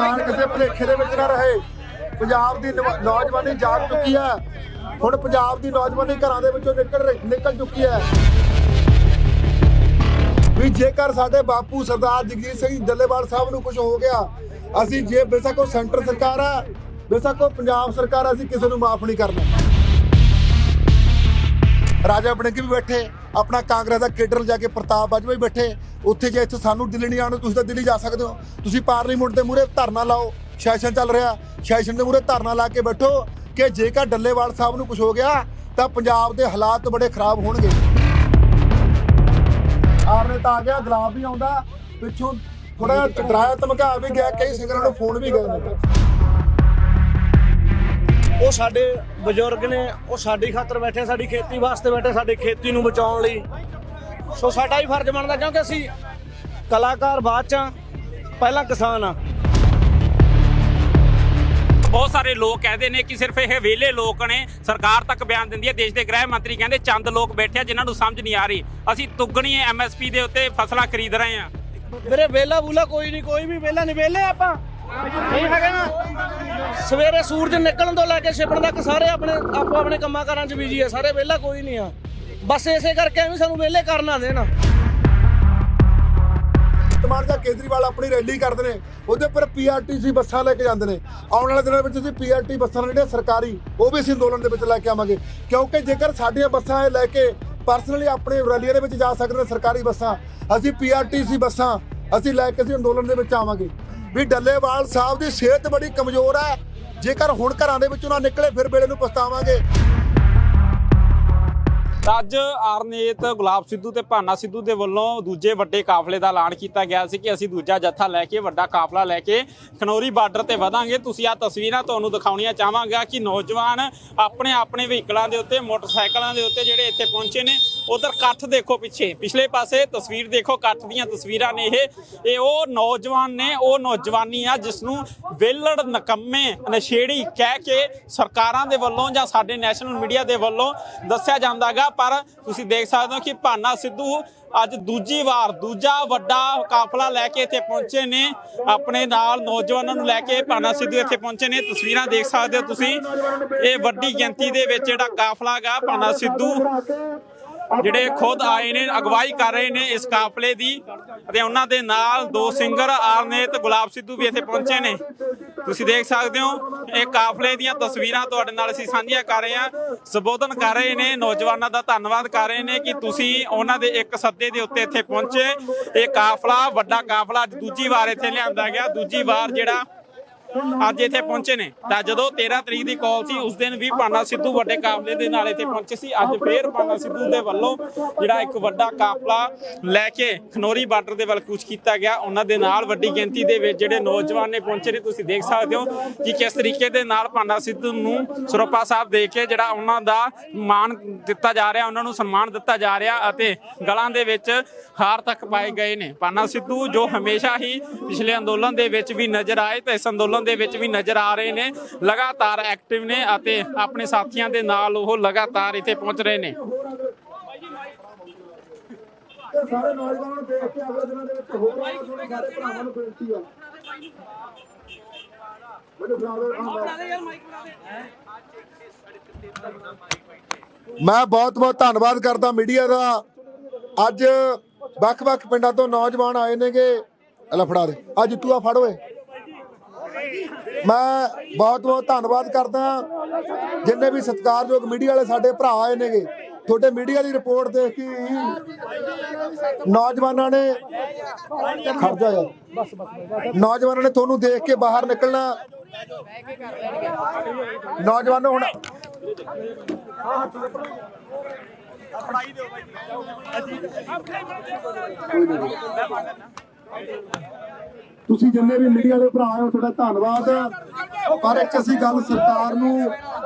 ਸਰਕਾਰ ਕਿਸੇ ਭੁਲੇਖੇ ਦੇ ਵਿੱਚ ਨਾ ਰਹੇ। ਪੰਜਾਬ ਦੀ ਨੌਜਵਾਨੀ ਜਾਗ ਚੁੱਕੀ ਹੈ। ਹੁਣ ਪੰਜਾਬ ਦੀ ਨੌਜਵਾਨੀ ਘਰਾਂ ਦੇ ਵਿੱਚੋਂ ਨਿਕਲ ਰਹੀ- ਨਿਕਲ ਚੁੱਕੀ ਹੈ। ਵੀ ਜੇਕਰ ਸਾਡੇ ਬਾਪੂ ਸਰਦਾਰ ਜਗਜੀਤ ਸਿੰਘ ਡੱਲੇਵਾਲ ਸਾਹਿਬ ਨੂੰ ਕੁਝ ਹੋ ਗਿਆ, ਅਸੀਂ ਜੇ ਬੇਸ਼ੱਕ ਉਹ ਸੈਂਟਰ ਸਰਕਾਰ ਹੈ ਬੇਸ਼ੱਕ ਉਹ ਪੰਜਾਬ ਸਰਕਾਰ ਅਸੀਂ ਕਿਸੇ ਨੂੰ ਮਾਫ ਨਹੀਂ ਕਰਨਾ। ਰਾਜਾ ਬਣ ਕੇ ਵੀ ਬੈਠੇ, ਆਪਣਾ ਕਾਂਗਰਸ ਦਾ ਕੇਡਰ ਜਾ ਕੇ ਪ੍ਰਤਾਪ ਬਾਜਵਾ ਵੀ ਬੈਠੇ, ਉੱਥੇ ਜੇ ਇੱਥੇ ਸਾਨੂੰ ਦਿੱਲੀ ਨਹੀਂ ਆਉਣਾ, ਤੁਸੀਂ ਤਾਂ ਦਿੱਲੀ ਜਾ ਸਕਦੇ ਹੋ। ਤੁਸੀਂ ਪਾਰਲੀਮੈਂਟ ਦੇ ਮੂਹਰੇ ਧਰਨਾ ਲਾਓ, ਸੈਸ਼ਨ ਚੱਲ ਰਿਹਾ, ਸੈਸ਼ਨ ਦੇ ਮੂਹਰੇ ਧਰਨਾ ਲਾ ਕੇ ਬੈਠੋ ਕਿ ਜੇਕਰ ਡੱਲੇਵਾਲ ਸਾਹਿਬ ਨੂੰ ਕੁਝ ਹੋ ਗਿਆ, ਤਾਂ ਪੰਜਾਬ ਦੇ ਹਾਲਾਤ ਬੜੇ ਖਰਾਬ ਹੋਣਗੇ। ਆਰਨੇ ਤਾਂ ਆ ਗਿਆ, ਗੁਲਾਬ ਵੀ ਆਉਂਦਾ, ਪਿੱਛੋਂ ਥੋੜਾ ਡਰਾਇਆ ਧਮਕਾ ਵੀ ਗਿਆ, ਕਈ ਸਿੰਗਰਾਂ ਨੂੰ ਫੋਨ ਵੀ ਗਏ ਨੇ। ਉਹ ਸਾਡੇ ਬਜ਼ੁਰਗ ਨੇ ਉਹ ਸਾਡੀ ਖਾਤਰ ਬੈਠੇ ਸਾਡੀ ਖੇਤੀ ਵਾਸਤੇ ਬੈਠੇ ਸਾਡੀ ਖੇਤੀ ਨੂੰ ਬਚਾਉਣ ਲਈ। ਸੋ ਸਾਡਾ ਹੀ ਫਰਜ਼ ਬਣਦਾ ਕਿਉਂਕਿ ਅਸੀਂ ਕਲਾਕਾਰ ਬਾਅਦ ਚ ਪਹਿਲਾਂ ਕਿਸਾਨ ਆ। ਬਹੁਤ ਸਾਰੇ ਲੋਕ ਕਹਿੰਦੇ ਨੇ ਕਿ ਸਿਰਫ ਇਹ ਵਿਹਲੇ ਲੋਕ ਨੇ ਸਰਕਾਰ ਤੱਕ ਬਿਆਨ ਦਿੰਦੀ ਹੈ ਦੇਸ਼ ਦੇ ਗ੍ਰਹਿ ਮੰਤਰੀ ਕਹਿੰਦੇ ਚੰਦ ਲੋਕ ਬੈਠੇ ਆ ਜਿਨ੍ਹਾਂ ਨੂੰ ਸਮਝ ਨਹੀਂ ਆ ਰਹੀ। ਅਸੀਂ ਤੁੱਗਣੀ ਐਮਐਸਪੀ ਦੇ ਉੱਤੇ ਫਸਲਾਂ ਖਰੀਦ ਰਹੇ ਹਾਂ। ਵੀਰੇ ਵੇਲਾ ਬੂਲਾ ਕੋਈ ਨਹੀਂ ਕੋਈ ਵੀ ਵੇਲਾ ਨਹੀਂ ਵੇਲੇ ਆਪਾਂ। ਨਹੀਂ ਹੈਗੇ ਨਾ ਸਵੇਰੇ ਸੂਰਜ ਨਿਕਲਣ ਤੋਂ ਲੈ ਕੇ ਛਿਪਣ ਤੱਕ ਸਾਰੇ ਆਪਣੇ ਆਪੋ ਆਪਣੇ ਕੰਮਾਂ ਕਾਰਾਂ 'ਚ ਬਿਜ਼ੀ ਆ, ਸਾਰੇ ਵਿਹਲਾ ਕੋਈ ਨਹੀਂ ਆ। ਬਸ ਇਸੇ ਕਰਕੇ ਵੀ ਸਾਨੂੰ ਵਿਹਲੇ ਕਰਨਾ ਦੇਣਾ। ਤਮਾਰ ਜਾਂ ਕੇਜਰੀਵਾਲ ਆਪਣੀ ਰੈਲੀ ਕਰਦੇ ਨੇ, ਉਹਦੇ ਉੱਪਰ ਪੀਆਰਟੀਸੀ ਬੱਸਾਂ ਲੈ ਕੇ ਜਾਂਦੇ ਨੇ। ਆਉਣ ਵਾਲੇ ਦਿਨਾਂ ਵਿੱਚ ਅਸੀਂ ਪੀਆਰਟੀ ਬੱਸਾਂ ਨੇ ਜਿਹੜੀਆਂ ਸਰਕਾਰੀ, ਉਹ ਵੀ ਅਸੀਂ ਅੰਦੋਲਨ ਦੇ ਵਿੱਚ ਲੈ ਕੇ ਆਵਾਂਗੇ। ਕਿਉਂਕਿ ਜੇਕਰ ਸਾਡੀਆਂ ਬੱਸਾਂ ਇਹ ਲੈ ਕੇ ਪਰਸਨਲੀ ਆਪਣੇ ਰੈਲੀਆਂ ਦੇ ਵਿੱਚ ਜਾ ਸਕਦੇ ਨੇ ਸਰਕਾਰੀ ਬੱਸਾਂ, ਅਸੀਂ ਪੀਆਰਟੀਸੀ ਬੱਸਾਂ ਅਸੀਂ ਲੈ ਕੇ ਅਸੀਂ ਅੰਦੋਲਨ ਦੇ ਵਿੱਚ ਆਵਾਂਗੇ। ਵੀ ਡੱਲੇਵਾਲ ਸਾਹਿਬ ਦੀ ਸਿਹਤ ਬੜੀ ਕਮਜ਼ੋਰ ਹੈ। ਜੇਕਰ ਹੁਣ ਘਰਾਂ ਦੇ ਵਿੱਚੋਂ ਨਾ ਨਿਕਲੇ, ਫਿਰ ਵੇਲੇ ਨੂੰ ਪਛਤਾਵਾਂਗੇ। ਅੱਜ ਆਰਨੇਤ ਗੁਲਾਬ ਸਿੱਧੂ ਤੇ ਭਾਨਾ ਸਿੱਧੂ ਦੇ ਵੱਲੋਂ ਦੂਜੇ ਵੱਡੇ ਕਾਫਲੇ ਦਾ ਐਲਾਨ ਕੀਤਾ ਗਿਆ ਸੀ ਕਿ ਅਸੀਂ ਦੂਜਾ ਜੱਥਾ ਲੈ ਕੇ, ਵੱਡਾ ਕਾਫਲਾ ਲੈ ਕੇ ਖਨੌਰੀ ਬਾਰਡਰ ਤੇ ਵਧਾਂਗੇ। ਤੁਸੀਂ ਆ ਤਸਵੀਰਾਂ ਤੁਹਾਨੂੰ ਦਿਖਾਉਣੀਆਂ ਚਾਹਾਂਗਾ ਕਿ ਨੌਜਵਾਨ ਆਪਣੇ ਆਪਣੇ ਵਹੀਕਲਾਂ ਦੇ ਉੱਤੇ, ਮੋਟਰਸਾਈਕਲਾਂ ਦੇ ਉੱਤੇ ਜਿਹੜੇ ਇੱਥੇ ਪਹੁੰਚੇ ਨੇ, ਉਧਰ ਇਕੱਠ ਦੇਖੋ ਪਿੱਛੇ। ਪਿਛਲੇ ਪਾਸੇ ਤਸਵੀਰ ਦੇਖੋ, ਇਕੱਠ ਦੀਆਂ ਤਸਵੀਰਾਂ ਨੇ ਇਹ। ਇਹ ਉਹ ਨੌਜਵਾਨ ਨੇ, ਉਹ ਨੌਜਵਾਨੀ ਆ ਜਿਸ ਨੂੰ ਵੇਲੜ ਨਕੰਮੇ, ਨਸ਼ੇੜੀ ਕਹਿ ਕੇ ਸਰਕਾਰਾਂ ਦੇ ਵੱਲੋਂ ਜਾਂ ਸਾਡੇ ਨੈਸ਼ਨਲ ਮੀਡੀਆ ਦੇ ਵੱਲੋਂ ਦੱਸਿਆ ਜਾਂਦਾਗਾ ਪਰ ਤੁਸੀਂ ਦੇਖ ਸਕਦੇ ਹੋ ਕਿ ਭਾਨਾ ਸਿੱਧੂ ਅੱਜ ਦੂਜੀ ਵਾਰ, ਦੂਜਾ ਵੱਡਾ ਕਾਫਲਾ ਲੈ ਕੇ ਇੱਥੇ ਪਹੁੰਚੇ ਨੇ। ਆਪਣੇ ਨਾਲ ਨੌਜਵਾਨਾਂ ਨੂੰ ਲੈ ਕੇ ਭਾਨਾ ਸਿੱਧੂ ਇੱਥੇ ਪਹੁੰਚੇ ਨੇ। ਤਸਵੀਰਾਂ ਦੇਖ ਸਕਦੇ ਹੋ ਤੁਸੀਂ। ਇਹ ਵੱਡੀ ਗਿਣਤੀ ਦੇ ਵਿੱਚ ਜਿਹੜਾ ਕਾਫਲਾ ਗਾ ਭਾਨਾ ਸਿੱਧੂ। ਜਿਹੜੇ ਖੁਦ ਆਏ ਨੇ, ਅਗਵਾਈ ਕਰ ਰਹੇ ਨੇ ਇਸ ਕਾਫਲੇ ਦੀ ਤੇ ਉਹਨਾਂ ਦੇ ਨਾਲ ਦੋ ਸਿੰਗਰ ਆਰਨੇਤ, ਗੁਲਾਬ ਸਿੱਧੂ ਵੀ ਇੱਥੇ ਪਹੁੰਚੇ ਨੇ। ਤੁਸੀਂ ਦੇਖ ਸਕਦੇ ਹੋ, ਇਹ ਕਾਫਲੇ ਦੀਆਂ ਤਸਵੀਰਾਂ ਤੁਹਾਡੇ ਨਾਲ ਅਸੀਂ ਸਾਂਝੀਆਂ ਕਰ ਰਹੇ ਹਾਂ। ਸੰਬੋਧਨ ਕਰ ਰਹੇ ਨੇ, ਨੌਜਵਾਨਾਂ ਦਾ ਧੰਨਵਾਦ ਕਰ ਰਹੇ ਨੇ ਕਿ ਤੁਸੀਂ ਉਹਨਾਂ ਦੇ ਇੱਕ ਸੱਦੇ ਦੇ ਉੱਤੇ ਇੱਥੇ ਪਹੁੰਚੇ। ਇਹ ਕਾਫਲਾ, ਵੱਡਾ ਕਾਫਲਾ, ਅੱਜ ਦੂਜੀ ਵਾਰ ਇੱਥੇ ਲਿਆਂਦਾ ਗਿਆ। ਦੂਜੀ ਵਾਰ ਜਿਹੜਾ ਅੱਜ ਇੱਥੇ ਪਹੁੰਚੇ ਨੇ। ਤਾਂ ਜਦੋਂ 13 ਤਰੀਕ ਦੀ ਕਾਲ ਸੀ, ਉਸ ਦਿਨ ਵੀ ਪਾਨਾ ਸਿੱਧੂ ਵੱਡੇ ਕਾਫਲੇ ਦੇ ਨਾਲ ਇੱਥੇ ਪਹੁੰਚੇ ਸੀ। ਅੱਜ ਫੇਰ ਪਾਨਾ ਸਿੱਧੂ ਦੇ ਵੱਲੋਂ ਜਿਹੜਾ ਇੱਕ ਵੱਡਾ ਕਾਫਲਾ ਲੈ ਕੇ ਖਨੋਰੀ ਬਾਰਡਰ ਦੇ ਵੱਲ ਕੂਚ ਕੀਤਾ ਗਿਆ। ਉਹਨਾਂ ਦੇ ਨਾਲ ਵੱਡੀ ਗਿਣਤੀ ਦੇ ਵਿੱਚ ਜਿਹੜੇ ਨੌਜਵਾਨ ਨੇ ਪਹੁੰਚੇ ਨੇ, ਤੁਸੀਂ ਦੇਖ ਸਕਦੇ ਹੋ ਕਿ ਕਿਸ ਤਰੀਕੇ ਦੇ ਨਾਲ ਪਾਨਾ ਸਿੱਧੂ ਨੂੰ ਸਰੋਪਾ ਸਾਹਿਬ ਦੇ ਕੇ ਜਿਹੜਾ ਉਹਨਾਂ ਦਾ ਮਾਣ ਦਿੱਤਾ ਜਾ ਰਿਹਾ, ਉਹਨਾਂ ਨੂੰ ਸਨਮਾਨ ਦਿੱਤਾ ਜਾ ਰਿਹਾ ਅਤੇ ਗਲਾਂ ਦੇ ਵਿੱਚ ਹਾਰ ਤੱਕ ਪਾਏ ਗਏ ਨੇ। ਪਾਨਾ ਸਿੱਧੂ ਜੋ ਹਮੇਸ਼ਾ ਹੀ ਪਿਛਲੇ ਅੰਦੋਲਨ ਦੇ ਵਿੱਚ ਵੀ ਨਜ਼ਰ ਆਏ, ਤੇ ਇਸ ਅੰਦੋਲਨ ਦੇ ਵਿੱਚ ਵੀ ਨਜ਼ਰ ਆ ਰਹੇ ਨੇ ਲਗਾਤਾਰ ਐਕਟਿਵ ਨੇ ਅਤੇ ਆਪਣੇ ਸਾਥੀਆਂ ਦੇ ਨਾਲ ਉਹ ਲਗਾਤਾਰ ਇੱਥੇ ਪਹੁੰਚ ਰਹੇ ਨੇ। ਤੇ ਸਾਰੇ ਨੌਜਵਾਨਾਂ ਨੂੰ ਦੇਖ ਕੇ ਅਗਲੇ ਦਿਨਾਂ ਦੇ ਵਿੱਚ ਹੋਰ ਆਉਣਾ ਤੁਹਾਡੇ ਸਾਰੇ ਭਰਾਵਾਂ ਨੂੰ ਬੇਨਤੀ ਆ। ਮੈਨੂੰ ਬੁਲਾ ਦਿਓ ਮੈਂ ਬਹੁਤ ਬਹੁਤ ਧੰਨਵਾਦ ਕਰਦਾ ਮੀਡੀਆ ਦਾ। ਅੱਜ ਵੱਖ-ਵੱਖ ਪਿੰਡਾਂ ਤੋਂ ਨੌਜਵਾਨ ਆਏ ਨੇਗੇ। ਲੈ ਫੜਾ ਦੇ। ਆ ਜਿੱਤੂਆ ਫੜ ਓਏ। ਮੈਂ ਬਹੁਤ ਬਹੁਤ ਧੰਨਵਾਦ ਕਰਦਾ ਜਿੰਨੇ ਵੀ ਸਤਿਕਾਰਯੋਗ ਮੀਡੀਆ ਵਾਲੇ ਸਾਡੇ ਭਰਾ ਆਏ ਨੇਗੇ, ਤੁਹਾਡੇ ਮੀਡੀਆ ਦੀ ਰਿਪੋਰਟ ਦੇਖ ਕੇ ਹੀ ਨੌਜਵਾਨਾਂ ਨੇ ਖੜ ਜਾ ਯਾਰ ਨੌਜਵਾਨਾਂ ਨੇ ਤੁਹਾਨੂੰ ਦੇਖ ਕੇ ਬਾਹਰ ਨਿਕਲਣਾ। ਨੌਜਵਾਨੋ ਹੁਣ ਤੁਸੀਂ ਜਿੰਨੇ ਵੀ ਮੀਡੀਆ ਦੇ ਭਰਾ ਹੋ, ਤੁਹਾਡਾ ਧੰਨਵਾਦ ਪਰ ਇੱਕ ਅਸੀਂ ਗੱਲ ਸਰਕਾਰ ਨੂੰ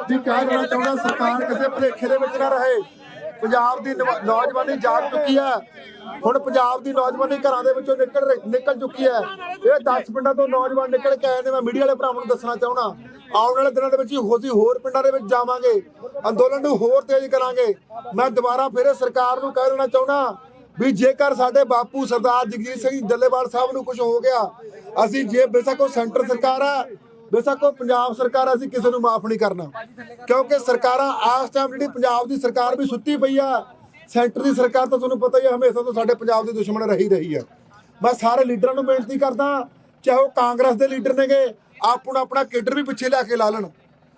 ਵੀ ਕਹਿ ਦੇਣਾ ਚਾਹੁੰਦਾ, ਸਰਕਾਰ ਕਿਸੇ ਭੁਲੇਖੇ ਦੇ ਵਿੱਚ ਨਾ ਰਹੇ। ਪੰਜਾਬ ਦੀ ਨੌਜਵਾਨੀ ਜਾਗ ਚੁੱਕੀ ਹੈ। ਹੁਣ ਪੰਜਾਬ ਦੀ ਨੌਜਵਾਨੀ ਘਰਾਂ ਦੇ ਵਿੱਚੋਂ ਨਿਕਲ ਨਿਕਲ ਚੁੱਕੀ ਹੈ। ਇਹ 10 ਪਿੰਡਾਂ ਤੋਂ ਨੌਜਵਾਨ ਨਿਕਲ ਕੇ ਆਏ ਨੇ, ਮੈਂ ਮੀਡੀਆ ਵਾਲੇ ਭਰਾਵਾਂ ਨੂੰ ਦੱਸਣਾ ਚਾਹੁੰਦਾ। ਆਉਣ ਵਾਲੇ ਦਿਨਾਂ ਦੇ ਵਿੱਚ ਹੀ ਹੋਰ ਪਿੰਡਾਂ ਦੇ ਵਿੱਚ ਜਾਵਾਂਗੇ। ਅੰਦੋਲਨ ਨੂੰ ਹੋਰ ਤੇਜ਼ ਕਰਾਂਗੇ। ਮੈਂ ਦੁਬਾਰਾ ਫਿਰ ਸਰਕਾਰ ਨੂੰ ਕਹਿ ਦੇਣਾ ਚਾਹੁੰਦਾ ਵੀ ਜੇਕਰ ਸਾਡੇ ਬਾਪੂ ਸਰਦਾਰ ਜਗਜੀਤ ਸਿੰਘ ਡੱਲੇਵਾਲ ਸਾਹਿਬ ਨੂੰ ਕੁਝ ਹੋ ਗਿਆ, ਅਸੀਂ ਜੇ ਬੇਸ਼ੱਕ ਉਹ ਸੈਂਟਰ ਸਰਕਾਰ ਆ, ਬੇਸ਼ੱਕ ਉਹ ਪੰਜਾਬ ਸਰਕਾਰ ਅਸੀਂ ਕਿਸੇ ਨੂੰ ਮਾਫ ਨਹੀਂ ਕਰਨਾ। ਕਿਉਂਕਿ ਸਰਕਾਰਾਂ ਆਸ ਟਾਈਮ ਜਿਹੜੀ ਪੰਜਾਬ ਦੀ ਸਰਕਾਰ ਵੀ ਸੁੱਤੀ ਪਈ ਆ, ਸੈਂਟਰ ਦੀ ਸਰਕਾਰ ਤਾਂ ਤੁਹਾਨੂੰ ਪਤਾ ਹੀ ਆ, ਹਮੇਸ਼ਾ ਤੋਂ ਸਾਡੇ ਪੰਜਾਬ ਦੀ ਦੁਸ਼ਮਣ ਰਹੀ ਰਹੀ ਆ। ਮੈਂ ਸਾਰੇ ਲੀਡਰਾਂ ਨੂੰ ਬੇਨਤੀ ਕਰਦਾ, ਚਾਹੇ ਉਹ ਕਾਂਗਰਸ ਦੇ ਲੀਡਰ ਨੇਗੇ ਆਪਣਾ ਆਪਣਾ ਕੇਡਰ ਵੀ ਪਿੱਛੇ ਲਿਆ ਕੇ ਲਾ ਲੈਣ।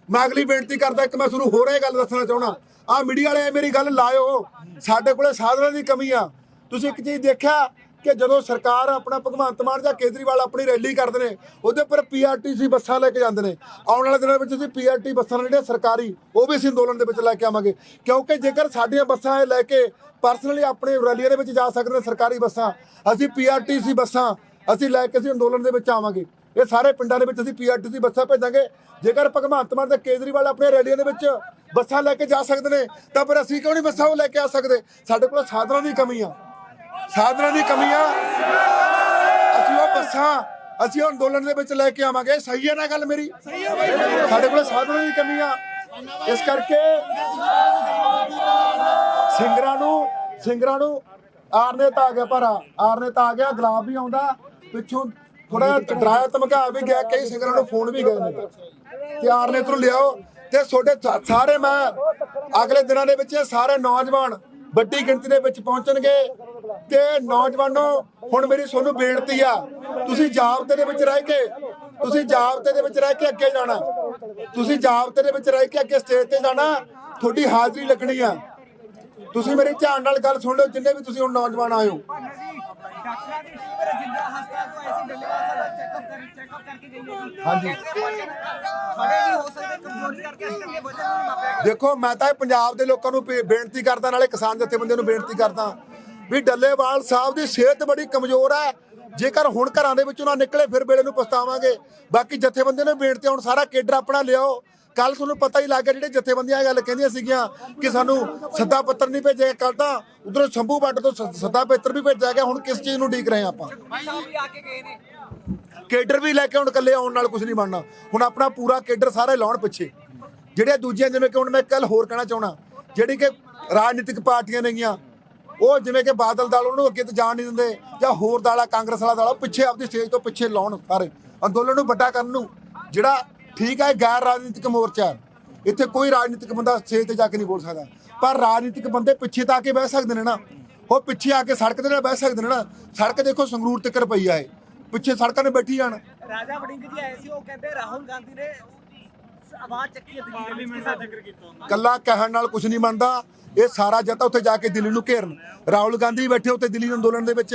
ਮੈਂ ਅਗਲੀ ਬੇਨਤੀ ਕਰਦਾ, ਇੱਕ ਮੈਂ ਤੁਹਾਨੂੰ ਹੋਰ ਇਹ ਗੱਲ ਦੱਸਣਾ ਚਾਹਣਾ ਆ ਮੀਡੀਆ ਵਾਲੇ ਮੇਰੀ ਗੱਲ ਲਾਇਓ, ਸਾਡੇ ਕੋਲੇ ਸਾਧਨਾਂ ਦੀ ਕਮੀ ਆ। ਤੁਸੀਂ ਇੱਕ ਚੀਜ਼ ਦੇਖਿਆ ਕਿ ਜਦੋਂ ਸਰਕਾਰ ਆਪਣਾ ਭਗਵੰਤ ਮਾਨ ਜਾਂ ਕੇਜਰੀਵਾਲ ਆਪਣੀ ਰੈਲੀ ਕਰਦੇ ਨੇ, ਉਹਦੇ ਉੱਪਰ ਪੀਆਰਟੀਸੀ ਬੱਸਾਂ ਲੈ ਕੇ ਜਾਂਦੇ ਨੇ। ਆਉਣ ਵਾਲੇ ਦਿਨਾਂ ਵਿੱਚ ਅਸੀਂ ਪੀਆਰਟੀ ਬੱਸਾਂ ਜਿਹੜੀਆਂ ਸਰਕਾਰੀ, ਉਹ ਵੀ ਅਸੀਂ ਅੰਦੋਲਨ ਦੇ ਵਿੱਚ ਲੈ ਕੇ ਆਵਾਂਗੇ। ਕਿਉਂਕਿ ਜੇਕਰ ਸਾਡੀਆਂ ਬੱਸਾਂ ਇਹ ਲੈ ਕੇ ਪਰਸਨਲੀ ਆਪਣੇ ਰੈਲੀਆਂ ਦੇ ਵਿੱਚ ਜਾ ਸਕਦੇ ਨੇ ਸਰਕਾਰੀ ਬੱਸਾਂ, ਅਸੀਂ ਪੀਆਰਟੀਸੀ ਬੱਸਾਂ ਅਸੀਂ ਲੈ ਕੇ ਅਸੀਂ ਅੰਦੋਲਨ ਦੇ ਵਿੱਚ ਆਵਾਂਗੇ। ਇਹ ਸਾਰੇ ਪਿੰਡਾਂ ਦੇ ਵਿੱਚ ਅਸੀਂ ਪੀਆਰਟੀਸੀ ਬੱਸਾਂ ਭੇਜਾਂਗੇ। ਜੇਕਰ ਭਗਵੰਤ ਮਾਨ ਤੇ ਕੇਜਰੀਵਾਲ ਆਪਣੇ ਰੈਲੀਆਂ ਦੇ ਵਿੱਚ ਬੱਸਾਂ ਲੈ ਕੇ ਜਾ ਸਕਦੇ ਨੇ, ਤਾਂ ਫਿਰ ਅਸੀਂ ਕਿਉਂ ਨਹੀਂ ਬੱਸਾਂ ਉਹ ਲੈ ਕੇ ਆ ਸਕਦੇ? ਸਾਡੇ ਕੋਲ ਸਾਧਨਾਂ ਦੀ ਕਮੀ ਆ। ਸਾਧਨਾਂ ਦੀ ਕਮੀ ਆ ਅਸੀਂ ਉਹ ਬੱਸਾਂ ਅਸੀਂ ਉਹ ਅੰਦੋਲਨ ਦੇ ਵਿੱਚ ਲੈ ਕੇ ਆਵਾਂਗੇ। ਸਹੀ ਹੈ ਨਾ ਗੱਲ ਮੇਰੀ? ਸਾਡੇ ਕੋਲ ਸਾਧਨਾਂ ਦੀ ਕਮੀ ਆ ਇਸ ਕਰਕੇ ਸਿੰਗਰਾਂ ਨੂੰ ਸਿੰਗਰਾਂ ਨੂੰ ਆਰਨੇ ਤਾਂ ਆ ਗਿਆ ਪਰ ਆਰਨੇ ਤਾਂ ਆ ਗਿਆ ਗੁਲਾਬ ਵੀ ਆਉਂਦਾ। ਪਿੱਛੋਂ ਥੋੜਾ ਡਰਾਇਆ ਧਮਕਾ ਵੀ ਗਿਆ ਕਈ ਸਿੰਗਰਾਂ ਨੂੰ ਫੋਨ ਵੀ ਗਏ ਨੇ। ਤੇ ਆਰਨੇ ਤੋਂ ਲਿਆਓ। ਤੇ ਤੁਹਾਡੇ ਸਾਰੇ ਮੈਂ ਅਗਲੇ ਦਿਨਾਂ ਦੇ ਵਿੱਚ ਸਾਰੇ ਨੌਜਵਾਨ ਵੱਡੀ ਗਿਣਤੀ ਦੇ ਵਿੱਚ ਪਹੁੰਚਣਗੇ। ਤੇ ਨੌਜਵਾਨੋ, ਹੁਣ ਮੇਰੀ ਤੁਹਾਨੂੰ ਬੇਨਤੀ ਆ, ਤੁਸੀਂ ਜਾਬਤੇ ਦੇ ਵਿੱਚ ਰਹਿ ਕੇ, ਤੁਸੀਂ ਜਾਬਤੇ ਦੇ ਵਿੱਚ ਰਹਿ ਕੇ ਅੱਗੇ ਜਾਣਾ। ਤੁਸੀਂ ਜਾਬਤੇ ਦੇ ਵਿੱਚ ਰਹਿ ਕੇ ਅੱਗੇ ਸਟੇਜ ਤੇ ਜਾਣਾ, ਤੁਹਾਡੀ ਹਾਜ਼ਰੀ ਲੱਗਣੀ ਆ। ਤੁਸੀਂ ਮੇਰੇ ਧਿਆਨ ਨਾਲ ਗੱਲ ਸੁਣ ਲਓ, ਜਿੰਨੇ ਵੀ ਤੁਸੀਂ ਹੁਣ ਨੌਜਵਾਨ ਆਏ ਹੋ। ਹਾਂਜੀ। ਦੇਖੋ, ਮੈਂ ਤਾਂ ਪੰਜਾਬ ਦੇ ਲੋਕਾਂ ਨੂੰ ਬੇਨਤੀ ਕਰਦਾ, ਨਾਲੇ ਕਿਸਾਨ ਜਥੇਬੰਦੀਆਂ ਨੂੰ ਬੇਨਤੀ ਕਰਦਾ। ਵੀ ਡੱਲੇਵਾਲ ਸਾਹਿਬ ਦੀ ਸਿਹਤ ਬੜੀ ਕਮਜ਼ੋਰ ਹੈ ਜੇਕਰ ਹੁਣ ਘਰਾਂ ਦੇ ਵਿੱਚੋਂ ਨਾ ਨਿਕਲੇ ਫਿਰ ਵੇਲੇ ਨੂੰ ਪਛਤਾਵਾਂਗੇ। ਬਾਕੀ ਜਥੇਬੰਦੀਆਂ ਨੂੰ ਬੇਨਤੀ ਆ, ਹੁਣ ਸਾਰਾ ਕੇਡਰ ਆਪਣਾ ਲਿਆਓ। ਕੱਲ ਤੁਹਾਨੂੰ ਪਤਾ ਹੀ ਲੱਗ ਗਿਆ ਜਿਹੜੇ ਜਥੇਬੰਦੀਆਂ ਇਹ ਗੱਲ ਕਹਿੰਦੀਆਂ ਸੀਗੀਆਂ ਕਿ ਸਾਨੂੰ ਸੱਦਾ ਪੱਤਰ ਨਹੀਂ ਭੇਜਿਆ ਕੱਲ ਤਾਂ ਉਧਰੋਂ ਸ਼ੰਭੂ ਬੱਟ ਤੋਂ ਸੱਦਾ ਪੱਤਰ ਵੀ ਭੇਜਿਆ ਗਿਆ ਹੁਣ ਕਿਸ ਚੀਜ਼ ਨੂੰ ਢੀਕ ਰਹੇ ਹਾਂ ਆਪਾਂ? ਕੇਡਰ ਵੀ ਲੈ ਕੇ ਹੁਣ ਇਕੱਲੇ ਆਉਣ ਨਾਲ ਕੁਝ ਨਹੀਂ ਬਣਨਾ। ਹੁਣ ਆਪਣਾ ਪੂਰਾ ਕੇਡਰ ਸਾਰੇ ਲਾਉਣ ਪਿੱਛੇ। ਜਿਹੜੇ ਦੂਜੀਆਂ ਜਿਵੇਂ ਕਿ ਹੁਣ ਮੈਂ ਕੱਲ ਹੋਰ ਕਹਿਣਾ ਚਾਹਣਾ ਜਿਹੜੀ ਕਿ ਰਾਜਨੀਤਿਕ ਪਾਰਟੀਆਂ ਨੇਗੀਆਂ ਉਹ ਜਿਵੇਂ ਕਿ ਬਾਦਲ ਦਲ ਉਹਨੂੰ ਅੱਗੇ ਤੇ ਜਾਣ ਨਹੀਂ ਦਿੰਦੇ ਜਾਂ ਹੋਰ ਦਾਲਾ ਕਾਂਗਰਸ ਵਾਲਾ ਦਾਲਾ ਪਿੱਛੇ ਆਪਦੀ ਸਟੇਜ ਤੋਂ ਪਿੱਛੇ ਲਾਉਣ ਸਾਰੇ। ਅੰਦੋਲਨ ਨੂੰ ਵੱਡਾ ਕਰਨ ਨੂੰ ਜਿਹੜਾ ਠੀਕ ਹੈ ਗੈਰ ਰਾਜਨੀਤਿਕ ਮੋਰਚਾ। ਇੱਥੇ ਕੋਈ ਰਾਜਨੀਤਿਕ ਬੰਦਾ ਸਟੇਜ ਤੇ ਜਾ ਕੇ ਨਹੀਂ ਬੋਲ ਸਕਦਾ। ਪਰ ਰਾਜਨੀਤਿਕ ਬੰਦੇ ਪਿੱਛੇ ਤਾਂ ਆ ਕੇ ਬਹਿ ਸਕਦੇ ਨੇ ਨਾ। ਉਹ ਪਿੱਛੇ ਆ ਕੇ ਸੜਕ ਦੇ ਨਾਲ ਬਹਿ ਸਕਦੇ ਨੇ ਨਾ। ਸੜਕ ਦੇਖੋ ਸੰਗਰੂਰ ਤੱਕ ਪਈ ਆ ਇਹ। ਪਿੱਛੇ ਸੜਕਾਂ 'ਤੇ ਬੈਠੀ ਜਾਣ। ਰਾਜਾ ਵੜਿੰਗ ਜੀ ਆਏ ਸੀ ਉਹ ਕਹਿੰਦੇ ਰਾਹੁਲ ਗਾਂਧੀ ਨੇ ਆਵਾਜ਼ ਚੱਕੀ ਹੈ ਦਿੱਲੀ ਦੇ ਵਿੱਚ ਕਿਸਾ ਜ਼ਿਕਰ ਕੀਤਾ। ਕੱਲਾ ਕਹਿਣ ਨਾਲ ਕੁਝ ਨਹੀਂ ਬਣਦਾ। ਇਹ ਸਾਰਾ ਜੱਤਾ ਉੱਥੇ ਜਾ ਕੇ ਦਿੱਲੀ ਨੂੰ ਘੇਰਨ। ਰਾਹੁਲ ਗਾਂਧੀ ਬੈਠੇ ਉੱਥੇ ਦਿੱਲੀ ਅੰਦੋਲਨ ਦੇ ਵਿੱਚ।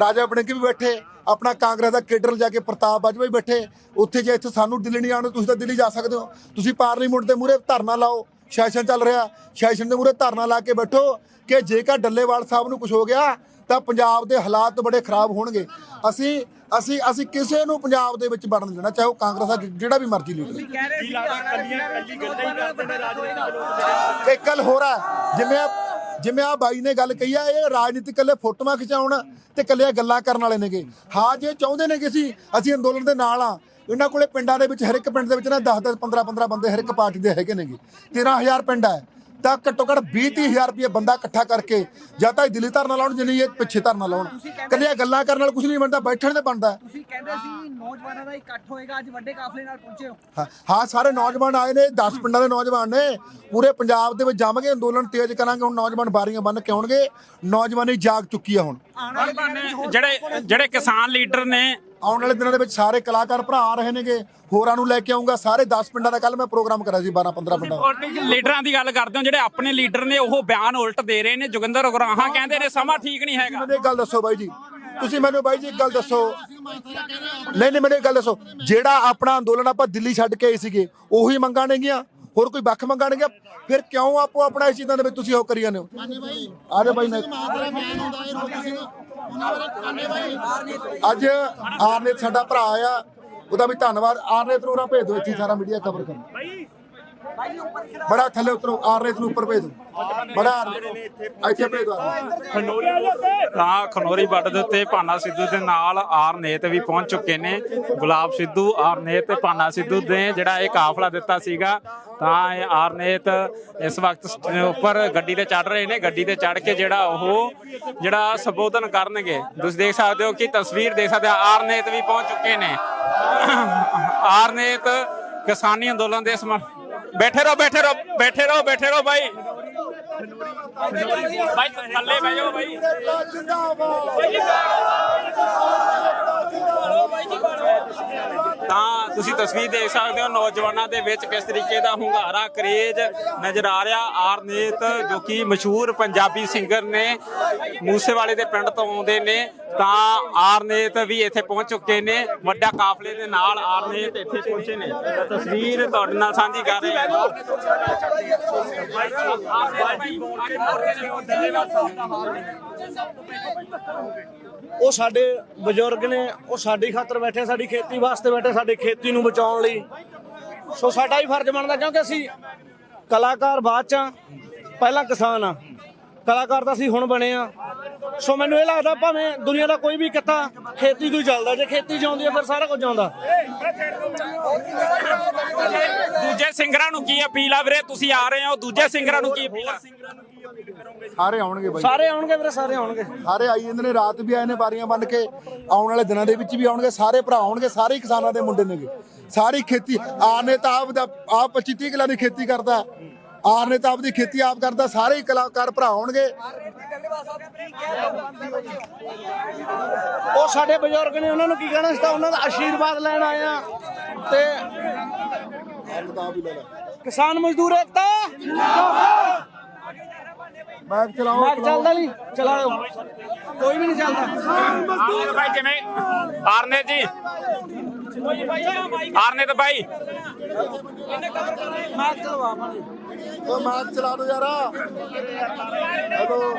ਰਾਜਾ ਵੜਿੰਗ ਵੀ ਬੈਠੇ। ਆਪਣਾ ਕਾਂਗਰਸ ਦਾ ਕੇਡਰ ਜਾ ਕੇ ਪ੍ਰਤਾਪ ਬਾਜਵਾ ਵੀ ਬੈਠੇ। ਉੱਥੇ ਜੇ ਇੱਥੇ ਸਾਨੂੰ ਦਿੱਲੀ ਨਹੀਂ ਆਉਣਾ ਤੁਸੀਂ ਤਾਂ ਦਿੱਲੀ ਜਾ ਸਕਦੇ ਹੋ। ਤੁਸੀਂ ਪਾਰਲੀਮੈਂਟ ਦੇ ਮੂਹਰੇ ਧਰਨਾ ਲਾਓ। ਸੈਸ਼ਨ ਚੱਲ ਰਿਹਾ। ਸੈਸ਼ਨ ਦੇ ਮੂਹਰੇ ਧਰਨਾ ਲਾ ਕੇ ਬੈਠੋ ਕਿ ਜੇਕਰ ਡੱਲੇਵਾਲ ਸਾਹਿਬ ਨੂੰ ਕੁਝ ਹੋ ਗਿਆ, ਤਾਂ ਪੰਜਾਬ ਦੇ ਹਾਲਾਤ ਬੜੇ ਖਰਾਬ ਹੋਣਗੇ। ਅਸੀਂ ਅਸੀਂ ਅਸੀਂ ਕਿਸੇ ਨੂੰ ਪੰਜਾਬ ਦੇ ਵਿੱਚ ਵੜਨ ਦੇਣਾ ਚਾਹੇ ਉਹ ਕਾਂਗਰਸ ਦਾ ਜਿਹੜਾ ਵੀ ਮਰਜ਼ੀ ਲੀਡਰ। ਕਹਿ ਰਹੇ ਸੀ ਕੱਲੀਆਂ ਕੱਲੀ ਹੀ ਆ ਜਿਵੇਂ ਆ ਜਿਵੇਂ ਆ ਬਾਈ ਨੇ ਗੱਲ ਕਹੀ ਆ ਇਹ ਰਾਜਨੀਤਿਕ ਕੱਲੇ ਫੋਟੋਆਂ ਖਿਚਾਉਣ ਤੇ ਕੱਲੇ ਗੱਲਾਂ ਕਰਨ ਵਾਲੇ ਨੇਗੇ। ਹਾਂ ਜੇ ਚਾਹੁੰਦੇ ਨੇ ਕਿ ਅਸੀਂ ਅਸੀਂ ਅੰਦੋਲਨ ਦੇ ਨਾਲ ਆ। ਇਹਨਾਂ ਕੋਲੇ ਪਿੰਡਾਂ ਦੇ ਵਿੱਚ ਹਰ ਇੱਕ ਪਿੰਡ ਦੇ ਵਿੱਚ ਨਾ 10 10 15 15 ਬੰਦੇ ਹਰ ਇੱਕ ਪਾਰਟੀ ਦੇ ਹੈਗੇ ਨੇਗੇ। 13000 ਪਿੰਡ ਹੈ ਤਾਂ ਘੱਟੋ ਘੱਟ 20 30000 ਰੁਪਏ ਬੰਦਾ ਇਕੱਠਾ ਕਰਕੇ ਜਾਂ ਤਾਂ ਇਹ ਦਿੱਲੀ ਧਰਨਾ ਲਾਉਣ ਜਿੰਨੀ ਇਹ ਪਿੱਛੇ ਧਰਨਾ ਲਾਉਣ। ਕੱਲੀਆਂ ਗੱਲਾਂ ਕਰਨ ਨਾਲ ਕੁਝ ਨਹੀਂ ਬਣਦਾ ਬੈਠਣ ਤੇ ਬਣਦਾ। ਹੈ। ਤੁਸੀਂ ਕਹਿੰਦੇ ਸੀ ਨੌਜਵਾਨਾਂ ਦਾ ਇਕੱਠ ਹੋਏਗਾ ਅੱਜ ਵੱਡੇ ਕਾਫਲੇ ਨਾਲ ਪਹੁੰਚੇ ਹੋ। ਹਾਂ ਹਾਂ ਸਾਰੇ ਨੌਜਵਾਨ ਆਏ ਨੇ 10 ਪਿੰਡਾਂ ਦੇ ਨੌਜਵਾਨ ਨੇ। ਪੂਰੇ ਪੰਜਾਬ ਦੇ ਵਿੱਚ ਜਾਵਾਂਗੇ ਅੰਦੋਲਨ ਤੇਜ਼ ਕਰਾਂਗੇ ਹੁਣ ਨੌਜਵਾਨ ਬਾਰੀਆਂ ਬੰਨ ਕੇ ਆਉਣਗੇ। ਨੌਜਵਾਨੀ ਜਾਗ ਚੁੱਕੀ ਆ ਹੁਣ। ਜਿਹੜੇ ਜਿਹੜੇ ਕਿਸਾਨ ਲੀਡਰ ਨੇ ਆਉਣ ਵਾਲੇ ਦਿਨਾਂ ਦੇ ਵਿੱਚ ਸਾਰੇ ਕਲਾਕਾਰ ਭਰਾ ਆ ਰਹੇ ਨੇਗੇ। ਹੋਰਾਂ ਨੂੰ ਲੈ ਕੇ ਆਉਂਗਾ। ਸਾਰੇ 10 ਪਿੰਡਾਂ ਦਾ ਕੱਲ ਮੈਂ ਪ੍ਰੋਗਰਾਮ ਕਰਿਆ ਸੀ 12 15 ਪਿੰਡਾਂ ਦਾ। ਲੀਡਰਾਂ ਦੀ ਗੱਲ ਕਰਦੇ ਹੋ ਜਿਹੜੇ ਆਪਣੇ ਲੀਡਰ ਨੇ ਉਹ ਬਿਆਨ ਉਲਟ ਦੇ ਰਹੇ ਨੇ। ਜੋਗਿੰਦਰ ਉਗਰਾਹਾਂ ਕਹਿੰਦੇ ਨੇ ਸਮਾਂ ਠੀਕ ਨਹੀਂ ਹੈਗਾ। ਮੈਨੂੰ ਇੱਕ ਗੱਲ ਦੱਸੋ ਬਾਈ ਜੀ। ਤੁਸੀਂ ਮੈਨੂੰ ਬਾਈ ਜੀ ਇੱਕ ਗੱਲ ਦੱਸੋ। ਨਹੀਂ ਨਹੀਂ ਮੈਨੂੰ ਇੱਕ ਗੱਲ ਦੱਸੋ। ਜਿਹੜਾ ਆਪਣਾ ਅੰਦੋਲਨ ਆਪਾਂ ਦਿੱਲੀ ਛੱਡ ਕੇ ਆਏ ਸੀਗੇ ਉਹੀ ਮੰਗਾਂ ਨੇਗੀਆਂ? ਹੋਰ ਕੋਈ ਵੱਖ ਮੰਗਾਂ ਫਿਰ ਕਿਉਂ ਆਪੋ ਆਪਣਾ ਇਸ ਚੀਜ਼ਾਂ ਦੇ ਵਿੱਚ ਤੁਸੀਂ ਉਹ ਕਰੀ ਜਾਂਦੇ ਹੋ? ਆ ਜਾ ਬਾਈ ਨੇ ਅੱਜ ਆਰਨੇਤ ਸਾਡਾ ਭਰਾ ਆ, ਉਹਦਾ ਵੀ ਧੰਨਵਾਦ। ਆਰਨੇਤ ਨੂੰ ਉਰਾ ਭੇਜ ਦਿਓ ਇੱਥੇ ਸਾਰਾ ਮੀਡੀਆ ਕਵਰ ਕਰਨ। ਬੜਾ ਥੱਲੇ ਉਤਰੋ ਆਰਨੇਤ ਨੂੰ ਉੱਪਰ ਭੇਜ ਦਿਓ ਬੜਾ ਇੱਥੇ ਭੇਜ ਦਿਓ ਤਾਂ ਖਨੋਰੀ ਬਾਰਡਰ ਦੇ ਉੱਤੇ ਭਾਨਾ ਸਿੱਧੂ ਦੇ ਨਾਲ ਆਰਨੇਤ ਵੀ ਪਹੁੰਚ ਚੁੱਕੇ ਨੇ ਗੁਲਾਬ ਸਿੱਧੂ ਆਰਨੇਤ ਤੇ ਭਾਨਾ ਸਿੱਧੂ ਨੇ ਜਿਹੜਾ ਇਹ ਕਾਫਲਾ ਦਿੱਤਾ ਸੀਗਾ ਤਾਂ ਇਹ ਆਰਨੇਤ ਇਸ ਵਕਤ ਉੱਪਰ ਗੱਡੀ ਤੇ ਚੜ ਰਹੇ ਨੇ ਗੱਡੀ ਤੇ ਚੜ ਕੇ ਜਿਹੜਾ ਉਹ ਜਿਹੜਾ ਸੰਬੋਧਨ ਕਰਨਗੇ ਤੁਸੀਂ ਦੇਖ ਸਕਦੇ ਹੋ ਕਿ ਤਸਵੀਰ ਦੇਖ ਸਕਦੇ ਹੋ ਆਰਨੇਤ ਵੀ ਪਹੁੰਚ ਚੁੱਕੇ ਨੇ ਆਰਨੇਤ ਕਿਸਾਨੀ ਅੰਦੋਲਨ ਦੇ ਸਮਰ ਬੈਠੇ ਰਹੋ ਬੈਠੇ ਰਹੋ ਬੈਠੇ ਰਹੋ ਬੈਠੇ ਰਹੋ ਭਾਈ ਭਾਈ ਥੱਲੇ ਬਹਿ ਜਾਓ ਭਾਈ ਤਾਂ ਤੁਸੀਂ ਤਸਵੀਰ ਦੇਖ ਸਕਦੇ ਹੋ, ਨੌਜਵਾਨਾਂ ਦੇ ਵਿੱਚ ਕਿਸ ਤਰੀਕੇ ਦਾ ਹੁੰਗਾਰਾ, ਕਰੇਜ ਨਜ਼ਰ ਆ ਰਿਹਾ। ਆਰਨੇਤ, ਜੋ ਕਿ ਮਸ਼ਹੂਰ ਪੰਜਾਬੀ ਸਿੰਗਰ ਨੇ, ਮੂਸੇਵਾਲੇ ਦੇ ਪਿੰਡ ਤੋਂ ਆਉਂਦੇ ਨੇ, ਤਾਂ ਆਰਨੇਤ ਵੀ ਇੱਥੇ ਪਹੁੰਚ ਚੁੱਕੇ ਨੇ। ਵੱਡਾ ਕਾਫਲੇ ਦੇ ਨਾਲ ਆਰਨੇਤ ਇੱਥੇ ਪਹੁੰਚੇ ਨੇ। ਤਸਵੀਰ ਤੁਹਾਡੇ ਨਾਲ ਸਾਂਝੀ ਕਰ ਰਹੇ ਹਾਂ। ਉਹ ਸਾਡੇ ਬਜ਼ੁਰਗ ਨੇ, ਉਹ ਸਾਡੀ ਖਾਤਰ ਬੈਠੇ, ਸਾਡੀ ਖੇਤੀ ਵਾਸਤੇ ਬੈਠੇ ਸਾਡੀ ਖੇਤੀ ਨੂੰ ਬਚਾਉਣ ਲਈ। ਸੋ ਸਾਡਾ ਹੀ ਫਰਜ਼ ਬਣਦਾ ਕਿਉਂਕਿ ਅਸੀਂ ਕਲਾਕਾਰ ਬਾਅਦ ਚ ਪਹਿਲਾਂ ਕਿਸਾਨ ਆ। ਕਲਾਕਾਰ ਤਾਂ ਅਸੀਂ ਹੁਣ ਬਣੇ ਆ। ਸੋ ਮੈਨੂੰ ਇਹ ਲੱਗਦਾ ਭਾਵੇਂ ਦੁਨੀਆ ਦਾ ਕੋਈ ਵੀ ਕਿੱਤਾ ਖੇਤੀ ਤੋਂ ਚੱਲਦਾ। ਜੇ ਖੇਤੀ ਚਾਉਂਦੀ ਹੈ ਫਿਰ ਸਾਰਾ ਕੁਝ ਆਉਂਦਾ। ਦੂਜੇ ਸਿੰਗਰਾਂ ਨੂੰ ਕੀ ਅਪੀਲ ਆ ਵੀਰੇ? ਤੁਸੀਂ ਆ ਰਹੇ ਹੋ। ਦੂਜੇ ਸਿੰਗਰਾਂ ਨੂੰ ਕੀ ਅਪੀਲ ਆ? ਸਾਰੇ ਆਉਣਗੇ ਬਾਈ। ਸਾਰੇ ਆਉਣਗੇ ਵੀਰੇ ਸਾਰੇ ਆਉਣਗੇ। ਸਾਰੇ ਆਈ ਜਾਂਦੇ ਨੇ ਰਾਤ ਵੀ ਆਏ ਨੇ ਬਾਰੀਆਂ ਬੰਨ ਕੇ। ਆਉਣ ਵਾਲੇ ਦਿਨਾਂ ਦੇ ਵਿੱਚ ਵੀ ਆਉਣਗੇ ਸਾਰੇ ਭਰਾ ਆਉਣਗੇ ਸਾਰੇ ਹੀ ਕਿਸਾਨਾਂ ਦੇ ਮੁੰਡੇ ਨੇਗੇ। ਸਾਰੀ ਖੇਤੀ ਆਨੇ ਤਾਂ ਆਪ ਦਾ ਆਪ 25 30 ਕਿੱਲਾ ਦੀ ਖੇਤੀ ਕਰਦਾ। ਆਰ ਨੇ ਤਾਂ ਆਪਦੀ ਖੇਤੀ ਆਪ ਕਰਦਾ ਸਾਰੇ ਹੀ ਕਲਾਕਾਰ ਭਰਾ ਆਉਣਗੇ। ਉਹ ਸਾਡੇ ਬਜ਼ੁਰਗ ਨੇ ਉਹਨਾਂ ਨੂੰ ਕੀ ਕਹਿਣਾ ਸੀ ਤਾਂ ਉਹਨਾਂ ਦਾ ਆਸ਼ੀਰਵਾਦ ਲੈਣ ਆਏ ਆ। ਤੇ ਕਿਸਾਨ ਮਜ਼ਦੂਰ ਏਕਤਾ। ਮੈਕ ਚਲਾਓ ਮੈਂ ਚੱਲਦਾ ਨਹੀਂ ਚਲਾਓ ਕੋਈ ਵੀ ਨਹੀਂ ਚੱਲਦਾ। ਆਰਨੇ ਭਾਈ ਜਿਵੇਂ ਆਰਨੇ ਜੀ। ਆਰਨੇ ਤਾਂ ਭਾਈ ਚਲਵਾ ਮਾਰੇ ਉਹ ਮੈਕ ਚਲਾ ਦੋ ਯਾਰ। ਹੈਲੋ।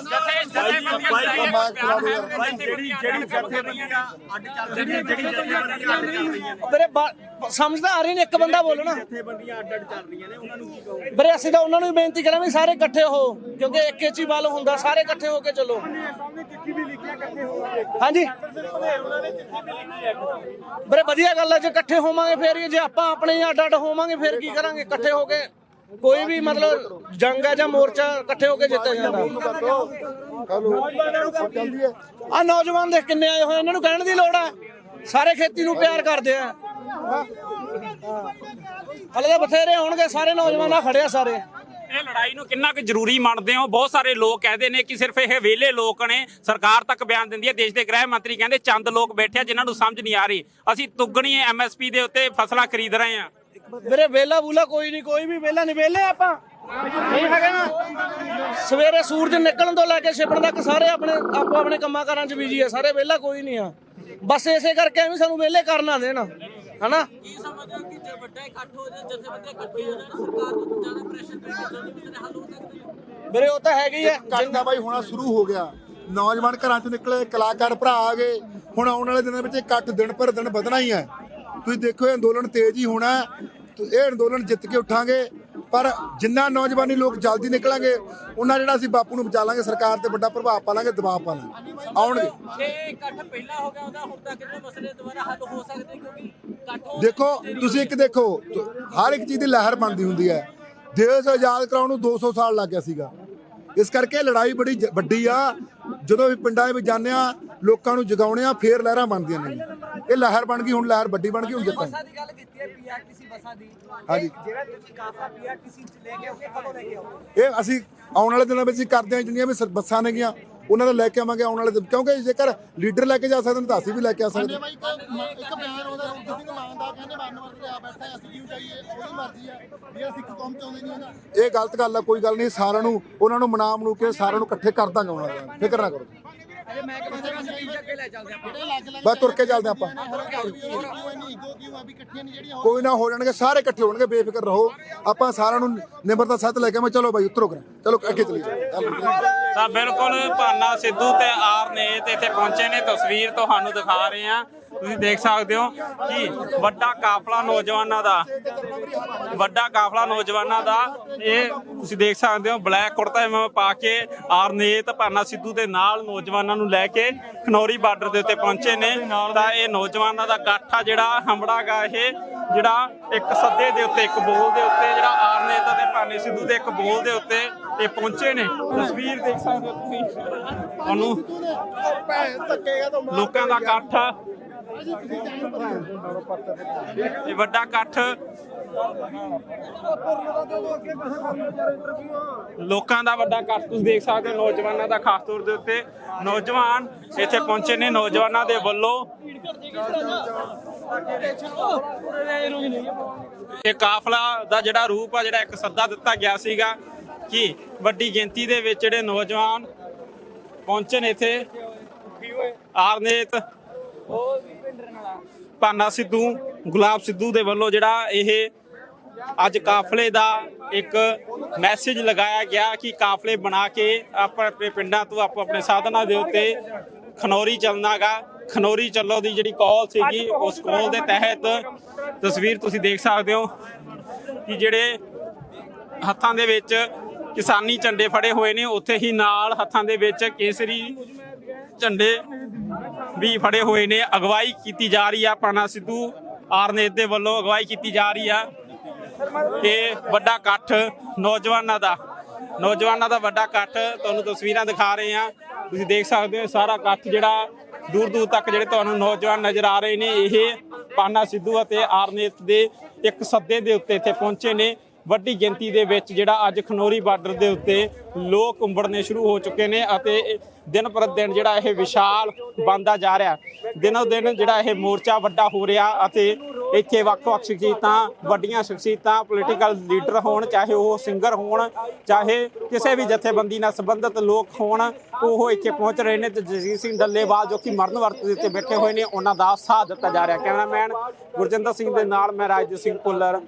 ਜਥੇ ਜਥੇ ਮੈਕ ਚਲਾ ਦੋ ਯਾਰ। ਜਿਹੜੀ ਜਿਹੜੀ ਜਥੇਬੰਦੀਆਂ ਅੱਡ ਚੱਲ ਰਹੀਆਂ ਜਿਹੜੀ ਜਥੇਬੰਦੀਆਂ ਅੱਡ ਚੱਲ ਰਹੀਆਂ ਵੀਰੇ ਬਾ- ਸਮਝਦਾ ਆ ਰਹੀ ਨੇ ਇੱਕ ਬੰਦਾ ਬੋਲਣਾ। ਜਥੇਬੰਦੀਆਂ ਅੱਡ ਅੱਡ ਚੱਲ ਰਹੀਆਂ ਨੇ ਉਹਨਾਂ ਨੂੰ ਕੀ ਕਹੋ ਵੀਰੇ ਅਸੀਂ ਤਾਂ ਉਹਨਾਂ ਨੂੰ ਬੇਨਤੀ ਕਰਾਂ ਵੀ ਸਾਰੇ ਇਕੱਠੇ ਹੋ ਕਿਉਂਕਿ ਇੱਕ ਹੀ ਬਲ ਹੁੰਦਾ ਸਾਰੇ ਇਕੱਠੇ ਹੋ ਕੇ ਚੱਲੋ। ਹਾਂਜੀ। ਵੀਰੇ ਵਧੀਆ ਗੱਲ ਹੈ ਜੇ ਇਕੱਠੇ ਹੋਵਾਂਗੇ ਫੇਰ ਜੇ ਆਪਾਂ ਆਪਣੇ ਅੱਡ ਅੱਡ ਹੋਵਾਂਗੇ ਫੇਰ ਕੀ ਕਰਾਂਗੇ? ਇਕੱਠੇ ਹੋ ਕੇ ਕੋਈ ਵੀ ਮਤਲਬ ਜੰਗ ਹੈ ਜਾਂ ਮੋਰਚਾ ਇਕੱਠੇ ਹੋ ਕੇ ਜਿੱਤਿਆ ਜਾਂਦਾ। ਹੈਲੋ ਆ ਨੌਜਵਾਨ ਦੇਖ ਕਿੰਨੇ ਆਏ ਹੋਏ ਇਹਨਾਂ ਨੂੰ ਕਹਿਣ ਦੀ ਲੋੜ ਹੈ ਸਾਰੇ ਖੇਤੀ ਨੂੰ ਪਿਆਰ ਕਰਦੇ ਆ। ਹਲੇ ਤਾਂ ਬਥੇਰੇ ਹੋਣਗੇ ਸਾਰੇ ਨੌਜਵਾਨ ਆ ਖੜਿਆ ਸਾਰੇ। ਇਹ ਲੜਾਈ ਨੂੰ ਕਿੰਨਾ ਕੁ ਜ਼ਰੂਰੀ ਮੰਨਦੇ ਹੋ? ਬਹੁਤ ਸਾਰੇ ਲੋਕ ਕਹਿੰਦੇ ਨੇ ਕਿ ਸਿਰਫ ਇਹ ਵਿਹਲੇ ਲੋਕ ਨੇ। ਸਰਕਾਰ ਤੱਕ ਬਿਆਨ ਦਿੰਦੀ ਹੈ। ਦੇਸ਼ ਦੇ ਗ੍ਰਹਿ ਮੰਤਰੀ ਕਹਿੰਦੇ ਚੰਦ ਲੋਕ ਬੈਠੇ ਆ ਜਿਨ੍ਹਾਂ ਨੂੰ ਸਮਝ ਨਹੀਂ ਆ ਰਹੀ। ਅਸੀਂ ਤੁੱਗਣੀ ਐਮਐਸਪੀ ਦੇ ਉੱਤੇ ਫਸਲਾਂ ਖਰੀਦ ਰਹੇ ਹਾਂ। ਵੀਰੇ ਵੇਲਾ ਬੂਲਾ ਕੋਈ ਨਹੀਂ ਕੋਈ ਵੀ ਵੇਲਾ ਨਹੀਂ ਵੇਲੇ ਆਪਾਂ। ਨਹੀਂ ਹੈਗੇ ਨਾ। ਸਵੇਰੇ ਸੂਰਜ ਨਿਕਲਣ ਤੋਂ ਲੈ ਕੇ ਛਿਪਣ ਤੱਕ ਸਾਰੇ ਆਪਣੇ ਆਪੋ ਆਪਣੇ ਕੰਮਾਂ ਕਾਰਾਂ 'ਚ ਬਿਜ਼ੀ ਆ ਸਾਰੇ ਵੇਲਾ ਕੋਈ ਨਹੀਂ ਆ। ਬਸ ਇਸੇ ਕਰਕੇ ਐਵੇਂ ਸਾਨੂੰ ਵੇਲੇ ਕਰਨਾ ਦੇਣ ਹਨਾ? ਕੀ ਸਮਝਦੇ ਹੋ ਕਿ ਜੇ ਵੱਡਾ ਇਕੱਠ ਹੋ ਜਾਏ ਜਥੇਬੰਦੀਆਂ ਇਕੱਠੀ ਹੋ ਜਾਣ ਸਰਕਾਰ ਨੂੰ ਜ਼ਿਆਦਾ ਪ੍ਰੈਸ਼ਰ ਪੈ ਜਾਂਦਾ ਨਹੀਂ ਕਿਸੇ ਹੱਲ ਹੋ ਸਕਦੇ? ਵੀਰੇ ਉਹ ਤਾਂ ਹੈਗੀ ਆ। ਕਰਨਾ ਬਾਈ ਹੋਣਾ ਸ਼ੁਰੂ ਹੋ ਗਿਆ। ਨੌਜਵਾਨ ਘਰਾਂ ਚ ਨਿਕਲੇ ਕਲਾਕਾਰ ਭਰਾ ਆ ਗਏ। ਹੁਣ ਆਉਣ ਵਾਲੇ ਦਿਨਾਂ ਵਿੱਚ ਇਕੱਠ ਦਿਨ ਪਰ ਦਿਨ ਵਧਣਾ ਹੀ ਹੈ ਤੁਸੀਂ ਦੇਖੋ ਇਹ ਅੰਦੋਲਨ ਤੇਜ਼ ਹੀ ਹੋਣਾ। ਹੈ। ਇਹ ਅੰਦੋਲਨ ਜਿੱਤ ਕੇ ਉਠਾਂਗੇ ਪਰ ਜਿੰਨਾ ਨੌਜਵਾਨੀ ਲੋਕ ਜਲਦੀ ਨਿਕਲਾਂਗੇ ਉਹਨਾਂ ਜਿਹੜਾ ਅਸੀਂ ਬਾਪੂ ਨੂੰ ਬਚਾ ਲਾਂਗੇ ਸਰਕਾਰ ਤੇ ਵੱਡਾ ਪ੍ਰਭਾਵ ਪਾ ਲਾਂਗੇ ਦਬਾਅ ਪਾ ਲਾਂਗੇ ਆਉਣਗੇ। ਜੇ ਇਕੱਠ ਪਹਿਲਾਂ ਹੋ ਗਿਆ ਉਹਦਾ ਹੁਣ ਤੱਕ ਕਿੰਨੇ ਮਸਲੇ ਦੁਬਾਰਾ ਹੱਲ ਹੋ ਸਕਦੇ ਕਿਉਂਕਿ ਇਕੱਠ ਹੋ ਦੇਖੋ ਤੁਸੀਂ ਇੱਕ ਦੇਖੋ ਹਰ ਇੱਕ ਚੀਜ਼ ਦੀ ਲਹਿਰ ਬਣਦੀ ਹੁੰਦੀ ਹੈ। ਦੇਸ਼ ਆਜ਼ਾਦ ਕਰਾਉਣ ਨੂੰ 200 ਸਾਲ ਲੱਗ ਗਿਆ ਸੀਗਾ। ਇਸ ਕਰਕੇ ਲੜਾਈ ਬੜੀ ਵੱਡੀ ਆ। ਜਦੋਂ ਵੀ ਪਿੰਡਾਂ ਵਿੱਚ ਜਾਂਦੇ ਆ ਲੋਕਾਂ ਨੂੰ ਜਗਾਉਣੇ ਆ ਫੇਰ ਲਹਿਰਾਂ ਬਣਦੀਆਂ ਨੇ। ਇਹ ਲਹਿਰ ਬਣ ਗਈ ਹੁਣ ਲਹਿਰ ਵੱਡੀ ਬਣ ਗਈ ਹੁਣ ਜਿੱਤਾਂਗੇ। ਹੈ ਪੀਆਰਟੀਸੀ ਬੱਸਾਂ ਦੀ। ਹਾਂਜੀ। ਜਿਹੜਾ ਤੁਸੀਂ ਕਾਫਲਾ ਪੀਆਰਟੀਸੀ ਚ ਲੈ ਕੇ ਆਓਗੇ ਕਦੋਂ ਲੈ ਕੇ ਆਓਗੇ? ਇਹ ਅਸੀਂ ਆਉਣ ਵਾਲੇ ਦਿਨਾਂ ਵਿੱਚ ਅਸੀਂ ਕਰਦੇ ਹਾਂ ਜਿੰਨੀਆਂ ਵੀ ਸ- ਬੱਸਾਂ ਨੇਗੀਆਂ ਉਹਨਾਂ ਦਾ ਲੈ ਕੇ ਆਵਾਂਗੇ ਆਉਣ ਵਾਲੇ ਦਿਨ। ਕਿਉਂਕਿ ਜੇਕਰ ਲੀਡਰ ਲੈ ਕੇ ਜਾ ਸਕਦੇ ਨੇ ਤਾਂ ਅਸੀਂ ਵੀ ਲੈ ਕੇ ਆ ਸਕਦੇ ਹਾਂ। ਇੱਕ ਬਿਆਨ ਉਹਦਾ ਰੂਪ ਸਿੰਘ ਮਾਨ ਦਾ ਕਹਿੰਦੇ ਵਨਵਰ ਤੇ ਆ ਬੈਠਾ ਹੈ, ਅਸੀਂ ਕਿਉਂ ਜਾਈਏ? ਉਹਦੀ ਮਰਜ਼ੀ ਹੈ ਵੀ ਅਸੀਂ ਕੌਮ ਚਾਹੁੰਦੇ ਨਹੀਂ ਉਹਨਾਂ ਇਹ ਗਲਤ ਗੱਲ ਆ ਕੋਈ ਗੱਲ ਨਹੀਂ ਸਾਰਿਆਂ ਨੂੰ ਉਹਨਾਂ ਨੂੰ ਮਨਾ ਮਨੂ ਕੇ ਸਾਰਿਆਂ ਨੂੰ ਇਕੱਠੇ ਕਰ ਦਾਂਗੇ ਉਹਨਾਂ ਦਾ ਫਿਕਰ ਨਾ ਕਰੋ। ਅਜੇ ਮੈਂ ਕਹਿੰਦਾ ਅਸੀਂ ਅੱਗੇ ਲੈ ਚੱਲਦੇ ਆਪਾਂ। ਜਿਹੜੇ ਲੱਗ ਲੱਗ ਬਸ ਤੁਰ ਕੇ ਚੱਲਦੇ ਆਪਾਂ। ਆ ਕੋਈ ਨਾ ਹੋ ਜਾਣਗੇ ਸਾਰੇ ਇਕੱਠੇ ਹੋਣਗੇ ਬੇਫਿਕਰ ਰਹੋ। ਆਪਾਂ ਸਾਰਿਆਂ ਨੂੰ ਨਿਮਰਤਾ ਸੱਤ ਲੈ ਕੇ ਮੈਂ ਚਲੋ ਬਾਈ ਉਤਰੋ ਕਰਾਂ ਚਲੋ ਅੱਗੇ ਚਲੀ ਜਾਓ। ਤਾਂ ਬਿਲਕੁਲ ਭਾਨਾ ਸਿੱਧੂ ਤੇ ਆਰ ਨੇ ਤੇ ਇੱਥੇ ਪਹੁੰਚੇ ਨੇ। ਤਸਵੀਰ ਤੁਹਾਨੂੰ ਦਿਖਾ ਰਹੇ ਹਾਂ। ਤੁਸੀਂ ਦੇਖ ਸਕਦੇ ਹੋ ਕਿ ਵੱਡਾ ਕਾਫਲਾ ਨੌਜਵਾਨਾਂ ਦਾ ਵੱਡਾ ਕਾਫਲਾ ਨੌਜਵਾਨਾਂ ਦਾ ਇਹ ਤੁਸੀਂ ਦੇਖ ਸਕਦੇ ਹੋ ਬਲੈਕ ਕੁੜਤਾ ਪਜਾਮਾ ਪਾ ਕੇ ਆਰਨੇਤ ਭਾਨਾ ਸਿੱਧੂ ਦੇ ਨਾਲ ਨੌਜਵਾਨਾਂ ਨੂੰ ਲੈ ਕੇ ਖਨੌਰੀ ਬਾਰਡਰ ਦੇ ਉੱਤੇ ਪਹੁੰਚੇ ਨੇ। ਤਾਂ ਇਹ ਨੌਜਵਾਨਾਂ ਦਾ ਇਕੱਠ ਆ ਜਿਹੜਾ ਹੰਬੜਾਗਾ ਇਹ ਜਿਹੜਾ ਇੱਕ ਸੱਦੇ ਦੇ ਉੱਤੇ ਇੱਕ ਬੋਲ ਦੇ ਉੱਤੇ ਜਿਹੜਾ ਆਰਨੇਤ ਅਤੇ ਭਾਨੇ ਸਿੱਧੂ ਦੇ ਇੱਕ ਬੋਲ ਦੇ ਉੱਤੇ ਇਹ ਪਹੁੰਚੇ ਨੇ। ਤਸਵੀਰ ਦੇਖ ਸਕਦੇ ਹੋ ਤੁਸੀਂ। ਤੁਹਾਨੂੰ ਲੋਕਾਂ ਦਾ ਇਕੱਠ ਇਹ ਵੱਡਾ ਇਕੱਠ। ਲੋਕਾਂ ਦਾ ਵੱਡਾ ਇਕੱਠ, ਤੁਸੀਂ ਦੇਖ ਸਕਦੇ ਹੋ, ਨੌਜਵਾਨਾਂ ਦਾ ਖਾਸ ਤੌਰ ਦੇ ਉੱਤੇ। ਨੌਜਵਾਨ ਇੱਥੇ ਪਹੁੰਚੇ ਨੇ, ਨੌਜਵਾਨਾਂ ਦੇ ਵੱਲੋਂ। ਇਹ ਕਾਫਲਾ ਦਾ ਜਿਹੜਾ ਰੂਪ ਆ, ਜਿਹੜਾ ਇੱਕ ਸੱਦਾ ਦਿੱਤਾ ਗਿਆ ਸੀਗਾ ਕਿ ਵੱਡੀ ਗਿਣਤੀ ਦੇ ਵਿੱਚ ਜਿਹੜੇ ਨੌਜਵਾਨ ਪਹੁੰਚੇ ਨੇ ਇੱਥੇ। ਆਰਨੇਤ ਭਾਨਾ ਸਿੱਧੂ, ਗੁਲਾਬ ਸਿੱਧੂ ਦੇ ਵੱਲੋਂ ਜਿਹੜਾ ਇਹ ਅੱਜ ਕਾਫਲੇ ਦਾ ਇੱਕ ਮੈਸੇਜ ਲਗਾਇਆ ਗਿਆ ਕਿ ਕਾਫਲੇ ਬਣਾ ਕੇ ਆਪਾਂ ਆਪਣੇ ਪਿੰਡਾਂ ਤੋਂ ਆਪੋ ਆਪਣੇ ਸਾਧਨਾਂ ਦੇ ਉੱਤੇ ਖਨੌਰੀ ਚੱਲਣਾਗਾ। ਖਨੌਰੀ ਚੱਲੋ ਦੀ ਜਿਹੜੀ ਕਾਲ ਸੀਗੀ, ਉਸ ਕਾਲ ਦੇ ਤਹਿਤ ਤਸਵੀਰ ਤੁਸੀਂ ਦੇਖ ਸਕਦੇ ਹੋ ਕਿ ਜਿਹੜੇ ਹੱਥਾਂ ਦੇ ਵਿੱਚ ਕਿਸਾਨੀ ਝੰਡੇ ਫੜੇ ਹੋਏ ਨੇ, ਉੱਥੇ ਹੀ ਨਾਲ ਹੱਥਾਂ ਦੇ ਵਿੱਚ ਕੇਸਰੀ ਝੰਡੇ ਵੀ ਫੜੇ ਹੋਏ ਨੇ, ਅਗਵਾਈ ਕੀਤੀ ਜਾ ਰਹੀ ਆ ਪਾਣਾ ਸਿੱਧੂ ਆਰਨੇਤ ਦੇ ਵੱਲੋਂ, ਅਗਵਾਈ ਕੀਤੀ ਜਾ ਰਹੀ ਆ ਇਹ ਵੱਡਾ ਇਕੱਠ ਨੌਜਵਾਨਾਂ ਦਾ ਨੌਜਵਾਨਾਂ ਦਾ ਵੱਡਾ ਇਕੱਠ ਤੁਹਾਨੂੰ ਤਸਵੀਰਾਂ ਦਿਖਾ ਰਹੇ ਆ। ਤੁਸੀਂ ਦੇਖ ਸਕਦੇ ਹੋ ਸਾਰਾ ਇਕੱਠ ਜਿਹੜਾ ਦੂਰ ਦੂਰ ਤੱਕ ਜਿਹੜੇ ਤੁਹਾਨੂੰ ਨੌਜਵਾਨ ਨਜ਼ਰ ਆ ਰਹੇ ਨੇ, ਇਹ ਪਾਨਾ ਸਿੱਧੂ ਅਤੇ ਆਰਨੇਤ ਦੇ ਇੱਕ ਸੱਦੇ ਦੇ ਉੱਤੇ ਇੱਥੇ ਪਹੁੰਚੇ ਨੇ। ਵੱਡੀ ਗਿਣਤੀ ਦੇ ਵਿੱਚ ਜਿਹੜਾ ਅੱਜ ਖਨੌਰੀ ਬਾਰਡਰ ਦੇ ਉੱਤੇ ਲੋਕ ਉੰਬੜਨੇ ਸ਼ੁਰੂ ਹੋ ਚੁੱਕੇ ਨੇ ਅਤੇ ਦਿਨ ਪਰ ਦਿਨ ਜਿਹੜਾ ਇਹ ਵਿਸ਼ਾਲ ਬਣਦਾ ਜਾ ਰਿਹਾ। ਦਿਨੋ ਦਿਨ ਜਿਹੜਾ ਇਹ ਮੋਰਚਾ ਵੱਡਾ ਹੋ ਰਿਹਾ ਅਤੇ ਇੱਥੇ ਵੱਖ-ਵੱਖ ਸ਼ਖਸੀਅਤਾਂ, ਵੱਡੀਆਂ ਸ਼ਖਸੀਅਤਾਂ ਪੋਲੀਟੀਕਲ ਲੀਡਰ ਹੋਣ, ਚਾਹੇ ਉਹ ਸਿੰਗਰ ਹੋਣ, ਚਾਹੇ ਕਿਸੇ ਵੀ ਜਥੇਬੰਦੀ ਨਾਲ ਸੰਬੰਧਿਤ ਲੋਕ ਹੋਣ, ਉਹ ਇੱਥੇ ਪਹੁੰਚ ਰਹੇ ਨੇ ਤੇ ਜਗਜੀਤ ਸਿੰਘ ਡੱਲੇਵਾਲ ਜੋ ਕਿ ਮਰਨ ਵਰਤ ਦੇ ਉੱਤੇ ਬੈਠੇ ਹੋਏ ਨੇ, ਉਹਨਾਂ ਦਾ ਸਾਥ ਦਿੱਤਾ ਜਾ ਰਿਹਾ। ਕੈਮਰਾਮੈਨ ਗੁਰਜਿੰਦਰ ਸਿੰਘ ਦੇ ਨਾਲ ਮੈਂ ਰਾਜਜੀਤ ਸਿੰਘ ਭੁੱਲਰ।